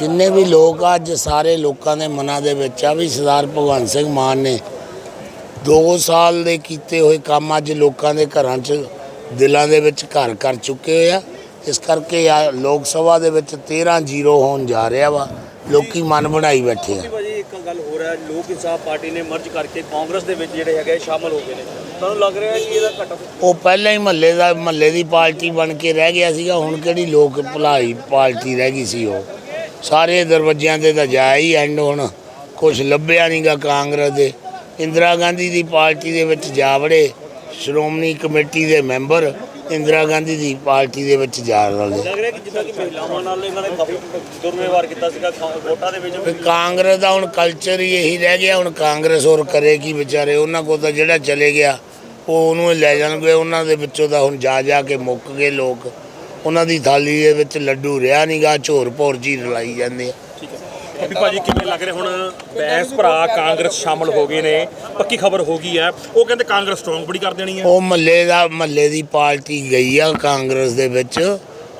ਜਿੰਨੇ ਵੀ ਲੋਕ ਅੱਜ ਸਾਰੇ ਲੋਕਾਂ ਦੇ ਮਨਾਂ ਦੇ ਵਿੱਚ ਆ ਵੀ ਸਰਦਾਰ ਭਗਵੰਤ ਸਿੰਘ ਮਾਨ ਨੇ 2 ਸਾਲ ਦੇ ਕੀਤੇ ਹੋਏ ਕੰਮ ਅੱਜ ਲੋਕਾਂ ਦੇ ਘਰਾਂ 'ਚ ਦਿਲਾਂ ਦੇ ਵਿੱਚ ਘਰ ਕਰ ਚੁੱਕੇ ਹੋਏ ਆ। ਇਸ ਕਰਕੇ ਆ ਲੋਕ ਸਭਾ ਦੇ ਵਿੱਚ 13 ਜ਼ੀਰੋ ਹੋਣ ਜਾ ਰਿਹਾ ਵਾ। ਲੋਕੀ ਮਨ ਬਣਾਈ ਬੈਠੇ ਆ। ਜੀ ਭਾਜੀ ਇੱਕ ਗੱਲ ਹੋ ਰਿਹਾ ਲੋਕ ਇਨਸਾਫ ਪਾਰਟੀ ਨੇ ਮਰਜ ਕਰਕੇ ਕਾਂਗਰਸ ਦੇ ਵਿੱਚ ਜਿਹੜੇ ਹੈਗੇ ਸ਼ਾਮਲ ਹੋ ਗਏ ਨੇ। ਤੁਹਾਨੂੰ ਲੱਗ ਰਿਹਾ ਹੈ ਕਿ ਇਹਦਾ ਘਟਾ ਉਹ ਪਹਿਲਾਂ ਹੀ ਮਹੱਲੇ ਦਾ ਮਹੱਲੇ ਦੀ ਪਾਰਟੀ ਬਣ ਕੇ ਰਹਿ ਗਿਆ ਸੀਗਾ ਹੁਣ ਕਿਹੜੀ ਲੋਕ ਭਲਾਈ ਪਾਰਟੀ ਰਹਿ ਗਈ ਸੀ ਉਹ? ਸਾਰੇ ਦਰਵਾਜ਼ਿਆਂ ਤੇ ਤਾਂ ਜਾ ਹੀ ਐਂਡ ਹੁਣ। ਕੁਝ ਲੱਭਿਆ ਨਹੀਂਗਾ ਕਾਂਗਰਸ ਦੇ। ਇੰਦਰਾ ਗਾਂਧੀ ਦੀ ਪਾਰਟੀ ਦੇ ਵਿੱਚ ਜਾ ਵੜੇ ਸ਼੍ਰੋਮਣੀ ਕਮੇਟੀ ਦੇ ਮੈਂਬਰ ਇੰਦਰਾ ਗਾਂਧੀ ਦੀ ਪਾਰਟੀ ਦੇ ਵਿੱਚ ਜਾ ਲੱਗ ਰਿਹਾ ਕਿ ਜਿੱਦਾਂ ਕਿ ਮਹਿਲਾਵਾਂ ਨਾਲ ਇਹਨਾਂ ਨੇ ਕਾਫੀ ਦੁਰਵਿਵਹਾਰ ਕੀਤਾ ਸੀਗਾ ਖਾ- ਵੋਟਾਂ ਦੇ ਵਿੱਚ ਵੀ ਕਾਂਗਰਸ ਦਾ ਹੁਣ ਕਲਚਰ ਹੀ ਇਹੀ ਰਹਿ ਗਿਆ। ਹੁਣ ਕਾਂਗਰਸ ਹੋਰ ਕਰੇ ਕੀ ਵਿਚਾਰੇ? ਉਹਨਾਂ ਕੋਲ ਤਾਂ ਜਿਹੜਾ ਚਲੇ ਗਿਆ ਉਹ ਉਹਨੂੰ ਲੈ ਜਾਣਗੇ। ਉਹਨਾਂ ਦੇ ਵਿੱਚੋਂ ਤਾਂ ਹੁਣ ਜਾ ਜਾ ਕੇ ਮੁੱਕ ਗਏ ਲੋਕ। ਉਹਨਾਂ ਦੀ ਥਾਲੀ ਦੇ ਵਿੱਚ ਲੱਡੂ ਰਿਹਾ ਨਹੀਂਗਾ ਝੋਰ ਭੋਰ ਜੀ ਰਲਾਈ ਜਾਂਦੇ ਆ। ਵੀ ਭਾਜੀ ਕਿਵੇਂ ਲੱਗ ਰਿਹਾ ਹੁਣ ਬੈਂਸ ਭਰਾ ਕਾਂਗਰਸ ਸ਼ਾਮਲ ਹੋ ਗਏ ਨੇ? ਪੱਕੀ ਖਬਰ ਹੋ ਗਈ ਹੈ। ਉਹ ਕਹਿੰਦੇ ਕਾਂਗਰਸ ਸਟਰੋਂਗ ਬੜੀ ਕਰ ਦੇਣੀ ਹੈ। ਉਹ ਮੱਲੇ ਦਾ ਮੱਲੇ ਦੀ ਪਾਰਟੀ ਗਈ ਆ ਕਾਂਗਰਸ ਦੇ ਵਿੱਚ।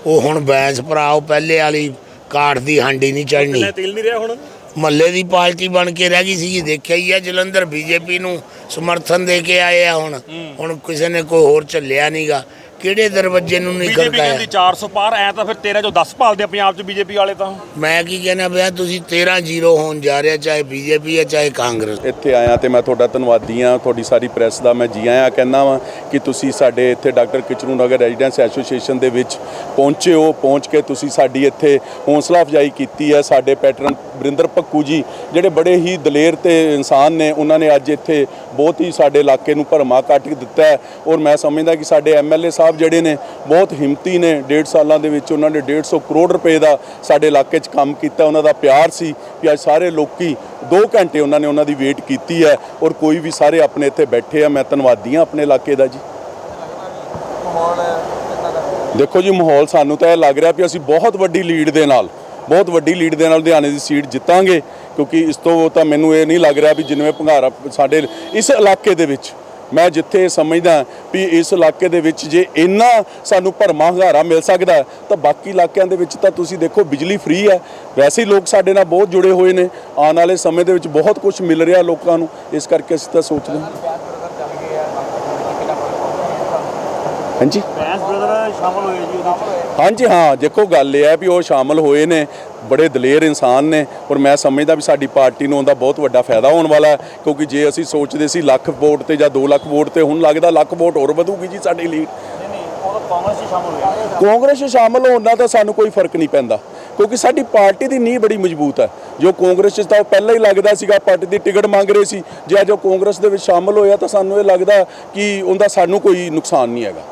ਉਹ ਹੁਣ ਬੈਂਸ ਭਰਾ ਉਹ ਪਹਿਲੇ ਵਾਲੀ ਕਾਠ ਦੀ ਹਾਂਡੀ ਨਹੀਂ ਚੜਨੀ ਤੇਲ ਨਹੀਂ ਰਿਹਾ ਹੁਣ? ਮਹੱਲੇ ਦੀ ਪਾਰਟੀ ਬਣ ਕੇ ਰਹਿ ਗਈ ਸੀ ਦੇਖਿਆ ਹੀ ਆ ਜਲੰਧਰ ਬੀਜੇਪੀ ਨੂੰ ਸਮਰਥਨ ਦੇ ਕੇ ਆਏ ਆ ਹੁਣ। ਹੁਣ ਕਿਸੇ ਨੇ ਕੋਈ ਹੋਰ ਝੱਲਿਆ ਨਹੀਂਗਾ ਕਿਹੜੇ ਦਰਵਾਜ਼ੇ ਨੂੰ ਨਿਕਲ ਬੀਜੇਪੀ ਗਿਆ ਕਹਿੰਦੀ 400 ਪਾਰ ਐ ਤਾਂ ਫਿਰ 13 ਚੋਂ 10 ਭਾਲਦੇ ਆ ਪੰਜਾਬ 'ਚ ਬੀਜੇਪੀ ਵਾਲੇ ਤਾਂ। ਮੈਂ ਕੀ ਕਹਿਣਾ ਪਿਆ ਤੁਸੀਂ 13 ਜ਼ੀਰੋ ਹੋਣ ਜਾ ਰਿਹਾ ਚਾਹੇ ਬੀਜੇਪੀ ਹੈ ਚਾਹੇ ਕਾਂਗਰਸ। ਇੱਥੇ ਆਇਆ ਤੇ ਮੈਂ ਤੁਹਾਡਾ ਧੰਨਵਾਦੀ ਆ ਤੁਹਾਡੀ ਸਾਰੀ ਪ੍ਰੈਸ ਦਾ ਮੈਂ ਜੀ ਆਇਆਂ ਕਹਿੰਦਾ ਵਾਂ ਕਿ ਤੁਸੀਂ ਸਾਡੇ ਇੱਥੇ doctor Kitchlu Nagar residence association ਦੇ ਵਿੱਚ ਪਹੁੰਚੇ ਹੋ ਪਹੁੰਚ ਕੇ ਤੁਸੀਂ ਸਾਡੀ ਇੱਥੇ ਹੌਸਲਾ ਅਫਜ਼ਾਈ ਕੀਤੀ ਹੈ ਸਾਡੇ ਪੈਟਰਨ ਬਰਿੰਦਰ ਪੱਕੂ ਜੀ ਜਿਹੜੇ ਬੜੇ ਹੀ ਦਲੇਰ ਤੇ ਇਨਸਾਨ ਨੇ ਉਹਨਾਂ ਨੇ ਅੱਜ ਇੱਥੇ ਬਹੁਤ ਹੀ ਸਾਡੇ ਇਲਾਕੇ ਨੂੰ ਭਰਮਾ ਕੱਟ ਕੇ ਦਿੱਤਾ ਹੈ। ਔਰ ਮੈਂ ਸਮਝਦਾ ਕਿ ਸਾਡੇ ਐਮਐਲਏ ਸਾਹਿਬ ਜਿਹੜੇ ਨੇ ਬਹੁਤ ਹਿੰਮਤੀ ਨੇ। ਡੇਢ ਸਾਲਾਂ ਦੇ ਵਿੱਚ ਉਹਨਾਂ ਨੇ 150 ਕਰੋੜ ਰੁਪਏ ਦਾ ਸਾਡੇ ਇਲਾਕੇ 'ਚ ਕੰਮ ਕੀਤਾ ਉਹਨਾਂ ਦਾ ਪਿਆਰ ਸੀ ਕਿ ਅੱਜ ਸਾਰੇ ਲੋਕੀ 2 ਘੰਟੇ ਉਹਨਾਂ ਨੇ ਉਹਨਾਂ ਦੀ ਵੇਟ ਕੀਤੀ ਹੈ। ਔਰ ਕੋਈ ਵੀ ਸਾਰੇ ਆਪਣੇ ਇੱਥੇ ਬੈਠੇ ਆ ਮੈਂ ਧੰਨਵਾਦੀ ਹਾਂ ਆਪਣੇ ਇਲਾਕੇ ਦਾ ਜੀ। ਦੇਖੋ ਜੀ ਮਾਹੌਲ ਸਾਨੂੰ ਤਾਂ ਇਹ ਲੱਗ ਰਿਹਾ ਵੀ ਅਸੀਂ ਬਹੁਤ ਵੱਡੀ ਲੀਡ ਦੇ ਨਾਲ ਬਹੁਤ ਵੱਡੀ ਲੀਡ ਦੇ ਨਾਲ ਲੁਧਿਆਣੇ ਦੀ ਸੀਟ ਜਿੱਤਾਂਗੇ, ਕਿਉਂਕਿ ਇਸ ਤੋਂ ਤਾਂ ਮੈਨੂੰ ਇਹ ਨਹੀਂ ਲੱਗ ਰਿਹਾ ਵੀ ਜਿੰਨੇ ਭੰਗਾਰਾ ਸਾਡੇ ਇਸ ਇਲਾਕੇ ਦੇ ਵਿੱਚ, ਮੈਂ ਜਿੱਥੇ ਸਮਝਦਾ ਵੀ ਇਸ ਇਲਾਕੇ ਦੇ ਵਿੱਚ ਜੇ ਇੰਨਾ ਸਾਨੂੰ ਭਰਮਾ ਹੰਗਾਰਾ ਮਿਲ ਸਕਦਾ, ਤਾਂ ਬਾਕੀ ਇਲਾਕਿਆਂ ਦੇ ਵਿੱਚ ਤਾਂ ਤੁਸੀਂ ਦੇਖੋ ਬਿਜਲੀ ਫ੍ਰੀ ਹੈ। ਵੈਸੇ ਹੀ ਲੋਕ ਸਾਡੇ ਨਾਲ ਬਹੁਤ ਜੁੜੇ ਹੋਏ ਨੇ, ਆਉਣ ਵਾਲੇ ਸਮੇਂ ਦੇ ਵਿੱਚ ਬਹੁਤ ਕੁਝ ਮਿਲ ਰਿਹਾ ਲੋਕਾਂ ਨੂੰ, ਇਸ ਕਰਕੇ ਅਸੀਂ ਤਾਂ ਸੋਚਦੇ ਹਾਂ। ਹਾਂਜੀ। ਬੈਂਸ ਬ੍ਰਦਰ ਸ਼ਾਮਲ ਹੋਏ ਜੀ ਉਹਦੇ ਹਾਂਜੀ ਹਾਂ ਦੇਖੋ ਗੱਲ ਇਹ ਹੈ ਵੀ ਉਹ ਸ਼ਾਮਲ ਹੋਏ ਨੇ ਬੜੇ ਦਲੇਰ ਇਨਸਾਨ ਨੇ ਔਰ ਮੈਂ ਸਮਝਦਾ ਵੀ ਸਾਡੀ ਪਾਰਟੀ ਨੂੰ ਉਹਦਾ ਬਹੁਤ ਵੱਡਾ ਫਾਇਦਾ ਹੋਣ ਵਾਲਾ ਕਿਉਂਕਿ ਜੇ ਅਸੀਂ ਸੋਚਦੇ ਸੀ ਲੱਖ ਵੋਟ ਤੇ ਜਾਂ 2 ਲੱਖ ਵੋਟ ਤੇ ਹੁਣ ਲੱਗਦਾ ਲੱਖ ਵੋਟ ਹੋਰ ਵਧੂਗੀ ਜੀ ਸਾਡੀ ਲੀਡ ਨਹੀਂ ਨਹੀਂ ਉਹ ਤਾਂ ਕਾਂਗਰਸ ਸ਼ਾਮਲ ਹੋਣ ਤਾਂ ਸਾਨੂੰ ਕੋਈ ਫ਼ਰਕ ਨਹੀਂ ਪੈਂਦਾ ਕਿਉਂਕਿ ਸਾਡੀ ਪਾਰਟੀ ਦੀ ਨੀਂਹ ਬੜੀ ਮਜ਼ਬੂਤ ਹੈ। ਜੋ ਕਾਂਗਰਸ 'ਚ ਤਾਂ ਪਹਿਲਾਂ ਹੀ ਲੱਗਦਾ ਸੀਗਾ ਪਾਰਟੀ ਦੀ ਟਿਕਟ ਮੰਗ ਰਹੇ ਸੀ ਜੇ ਅੱਜ ਉਹ ਕਾਂਗਰਸ ਦੇ ਵਿੱਚ ਸ਼ਾਮਲ ਹੋਇਆ ਤਾਂ ਸਾਨੂੰ ਇਹ ਲੱਗਦਾ ਕਿ ਉਹਦਾ ਸਾਨੂੰ ਕੋਈ ਨੁਕਸਾਨ ਨਹੀਂ ਹੈਗਾ।